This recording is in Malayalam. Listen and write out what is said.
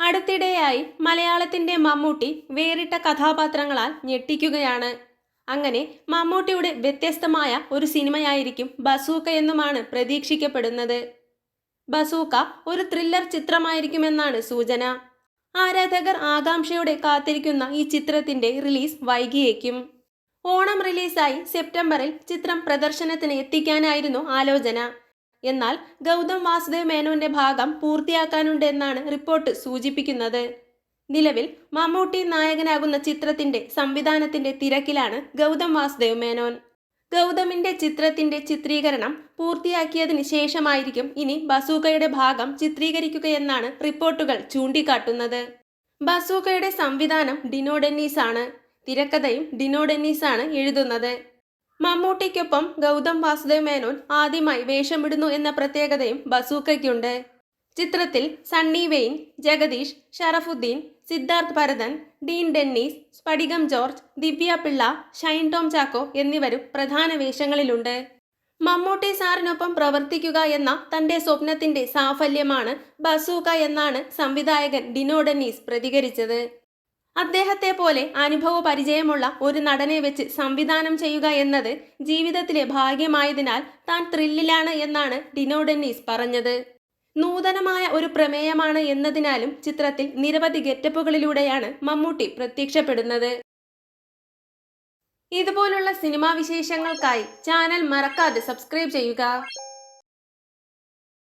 അടുത്തിടെയായി മലയാളത്തിന്റെ മമ്മൂട്ടി വേറിട്ട കഥാപാത്രങ്ങളാൽ ഞെട്ടിക്കുകയാണ്. അങ്ങനെ മമ്മൂട്ടിയുടെ വ്യത്യസ്തമായ ഒരു സിനിമയായിരിക്കും ബസൂക്ക എന്നുമാണ് പ്രതീക്ഷിക്കപ്പെടുന്നത്. ബസൂക്ക ഒരു ത്രില്ലർ ചിത്രമായിരിക്കുമെന്നാണ് സൂചന. ആരാധകർ ആകാംക്ഷയോടെ കാത്തിരിക്കുന്ന ഈ ചിത്രത്തിന്റെ റിലീസ് വൈകിയേക്കും. ഓണം റിലീസായി സെപ്റ്റംബറിൽ ചിത്രം പ്രദർശനത്തിന് എത്തിക്കാനായിരുന്നു ആലോചന. എന്നാൽ ഗൗതം വാസുദേവ് മേനോന്റെ ഭാഗം പൂർത്തിയാക്കാനുണ്ടെന്നാണ് റിപ്പോർട്ട് സൂചിപ്പിക്കുന്നത്. നിലവിൽ മമ്മൂട്ടി നായകനാകുന്ന ചിത്രത്തിന്റെ സംവിധാനത്തിന്റെ തിരക്കിലാണ് ഗൗതം വാസുദേവ് മേനോൻ. ഗൗതമിന്റെ ചിത്രത്തിന്റെ ചിത്രീകരണം പൂർത്തിയാക്കിയതിന് ശേഷമായിരിക്കും ഇനി ബസൂക്കയുടെ ഭാഗം ചിത്രീകരിക്കുകയെന്നാണ് റിപ്പോർട്ടുകൾ ചൂണ്ടിക്കാട്ടുന്നത്. ബസൂക്കയുടെ സംവിധാനം ഡിനോ ഡെന്നീസ് ആണ് തിരക്കഥയും ഡിനോ ഡെന്നീസ് ആണ് എഴുതുന്നത്. മമ്മൂട്ടിക്കൊപ്പം ഗൗതം വാസുദേവ് മേനോൻ ആദ്യമായി വേഷമിടുന്നു എന്ന പ്രത്യേകതയും ബസൂക്കയ്ക്കുണ്ട്. ചിത്രത്തിൽ സണ്ണി വെയിൻ ജഗദീഷ് ഷറഫുദ്ദീൻ സിദ്ധാർത്ഥ് ഭരതൻ ഡീൻ ഡെന്നീസ് സ്ഫടികം ജോർജ് ദിവ്യ പിള്ള ഷൈൻ ടോം ചാക്കോ എന്നിവരും പ്രധാന വേഷങ്ങളിലുണ്ട്. മമ്മൂട്ടി സാറിനൊപ്പം പ്രവർത്തിക്കുക എന്ന തന്റെ സ്വപ്നത്തിന്റെ സാഫല്യമാണ് ബസൂക്ക എന്നാണ് സംവിധായകൻ ഡിനോ ഡെന്നീസ് പ്രതികരിച്ചത്. അദ്ദേഹത്തെ പോലെ അനുഭവ പരിചയമുള്ള ഒരു നടനെ വെച്ച് സംവിധാനം ചെയ്യുക എന്നത് ജീവിതത്തിലെ ഭാഗ്യമായതിനാൽ താൻ ത്രില്ലിലാണ് എന്നാണ് ഡിനോ ഡെന്നീസ് പറഞ്ഞത്. നൂതനമായ ഒരു പ്രമേയമാണ് എന്നതിനാലും ചിത്രത്തിൽ നിരവധി ഗെറ്റപ്പുകളിലൂടെയാണ് മമ്മൂട്ടി പ്രത്യക്ഷപ്പെടുന്നത്. ഇതുപോലുള്ള സിനിമാ വിശേഷങ്ങൾക്കായി ചാനൽ മറക്കാതെ സബ്സ്ക്രൈബ് ചെയ്യുക.